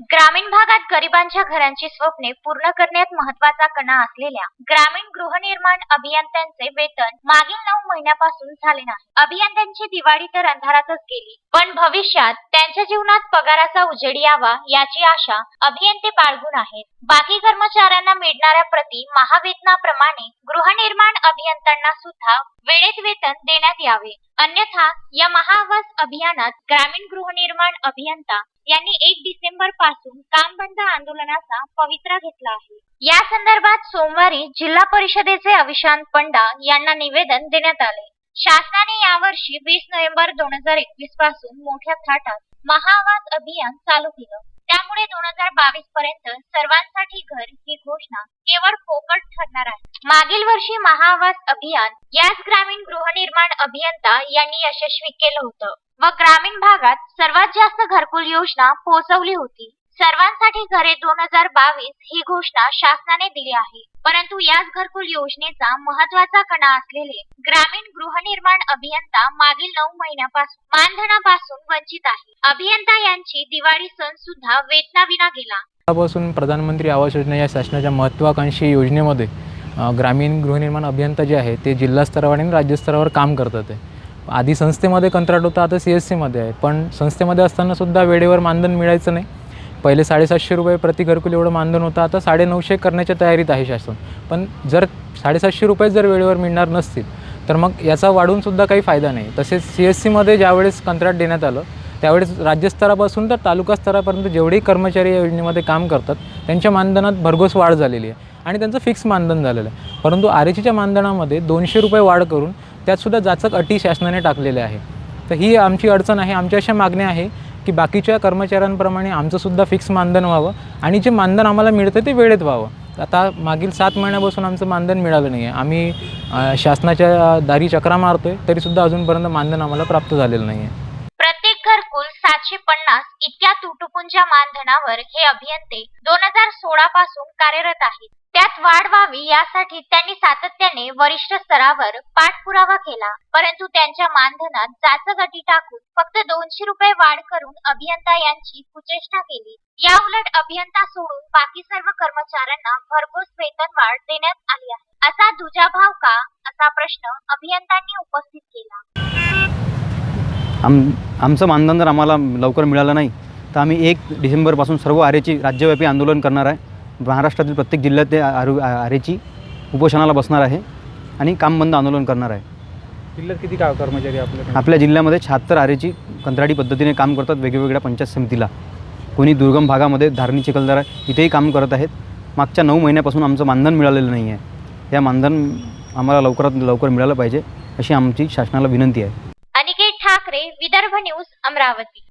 ग्रामीण भागात गरिबांच्या घरांची स्वप्ने पूर्ण करण्यात महत्त्वाचा कणा असलेल्या ग्रामीण गृहनिर्माण अभियंत्यांचे वेतन मागील नऊ महिन्यापासून झाले नाही. अभियंत्यांची दिवाळी तर अंधारातच गेली पण भविष्यात त्यांच्या जीवनात पगाराचा उजेड यावा याची आशा अभियंते बाळगून आहेत. बाकी कर्मचाऱ्यांना मिळणाऱ्या प्रति महावेतनाप्रमाणे गृहनिर्माण अभियंत्यांना सुद्धा वेळेत वेतन देण्यात यावे. अन्यथा या महाआवास अभियानात ग्रामीण गृहनिर्माण अभियंता यांनी एक डिसेंबरपासून काम बंद आंदोलनाचा पवित्रा घेतला आहे. या संदर्भात सोमवारी जिल्हा परिषदेचे अविशांत पंडा यांना निवेदन देण्यात आले. शासनाने यावर्षी वीस नोव्हेंबर दोन हजार एकवीसपासून मोठ्या थाटात महाआवाज अभियान चालू केलं. त्यामुळे दोन हजार बावीस पर्यंत सर्वांसाठी घर ही घोषणा केवळ फोकट ठरणार आहे. मागील वर्षी महाआवास अभियान याच ग्रामीण गृहनिर्माण अभियंता यांनी यशस्वी केलं होतं. व ग्रामीण भागात सर्वात जास्त घरकुल योजना पोहोचवली होती. सर्वांसाठी घरे दोन हजार बावीस ही घोषणा शासनाने दिली आहे. परंतु याच घरकुल योजनेचा महत्त्वाचा कणा असलेले ग्रामीण गृहनिर्माण अभियंता मागील नऊ महिन्यापासून मानधनापासून वंचित आहे. अभियंता यांची दिवाळी सण सुद्धा वेतनाविना गेला. पासून प्रधानमंत्री आवास योजना या शासनाच्या महत्वाकांक्षी योजनेमध्ये ग्रामीण गृहनिर्माण अभियंता जे आहे ते जिल्हा स्तरावर आणि राज्यस्तरावर काम करतात आहे. आधी संस्थेमध्ये कंत्राट होतं आता सी एस सीमध्ये आहे. पण संस्थेमध्ये असतानासुद्धा वेळेवर मानधन मिळायचं नाही. पहिले साडेसातशे रुपये प्रति घरकुल एवढं मानधन होतं आता साडेनऊशे करण्याच्या तयारीत आहे शासन. पण जर साडेसातशे रुपये जर वेळेवर मिळणार नसतील तर मग याचा वाढूनसुद्धा काही फायदा नाही. तसेच सी एस सीमध्ये ज्यावेळेस कंत्राट देण्यात आलं त्यावेळेस राज्यस्तरापासून तर तालुका स्तरापर्यंत जेवढेही कर्मचारी या योजनेमध्ये काम करतात त्यांच्या मानधनात भरघोस वाढ झालेली आहे. आणि त्यांचं फिक्स मानधन झालेलं आहे. परंतु आर एचच्या मानधनामध्ये दोनशे रुपये वाढ करून त्यातसुद्धा जाचक अटी शासनाने टाकलेल्या आहे तर ही आमची अडचण आहे. आमच्या अशा मागण्या आहे की बाकीच्या कर्मचाऱ्यांप्रमाणे आमचंसुद्धा फिक्स मानधन व्हावं आणि जे मानधन आम्हाला मिळतं ते वेळेत व्हावं. आता मागील सात महिन्यापासून आमचं मानधन मिळालं नाही आहे आम्ही शासनाच्या दारी चक्रा मारतो आहे तरीसुद्धा अजूनपर्यंत मानधन आम्हाला प्राप्त झालेलं नाही आहे प्रत्येक घरकुल सातशे पन्नास इतक्या मानधनावर हे अभियंते दोन हजार सोळा पासून कार्यरत आहेत. त्यात वाढ व्हावी यासाठी त्यांनी सातत्याने वरिष्ठ स्तरावर पाठपुरावा केला. परंतु त्यांच्या मानधनात जाचक अटी टाकून फक्त दोनशे रुपये वाढ करून अभियंता यांची कुचेष्टा केली. या उलट अभियंता सोडून बाकी सर्व कर्मचाऱ्यांना भरघोस वेतन वाढ देण्यात आली आहे. असा दुजाभाव का? असा प्रश्न अभियंत्यांनी उपस्थित केला. आम आमचं मानधन जर आम्हाला लवकर मिळालं नाही. तर आम्ही एक डिसेंबरपासून सर्व आरेची राज्यव्यापी आंदोलन करणार आहे. महाराष्ट्रातील प्रत्येक जिल्ह्यात ते आरू आरेची उपोषणाला बसणार आहे आणि काम बंद आंदोलन करणार आहे. जिल्ह्यात किती का कर्मचारी आपल्या आपल्या जिल्ह्यामध्ये शहात्तर आरेची कंत्राटी पद्धतीने काम करतात वेगवेगळ्या पंचायत समितीला. कोणी दुर्गम भागामध्ये धारणी चिखलदरा इथेही काम करत आहेत. मागच्या नऊ महिन्यापासून आमचं मानधन मिळालेलं नाही आहे. या मानधन आम्हाला लवकरात लवकर मिळालं पाहिजे अशी आमची शासनाला विनंती आहे. अनिकेत ठाकरे विदर्भ न्यूज अमरावती.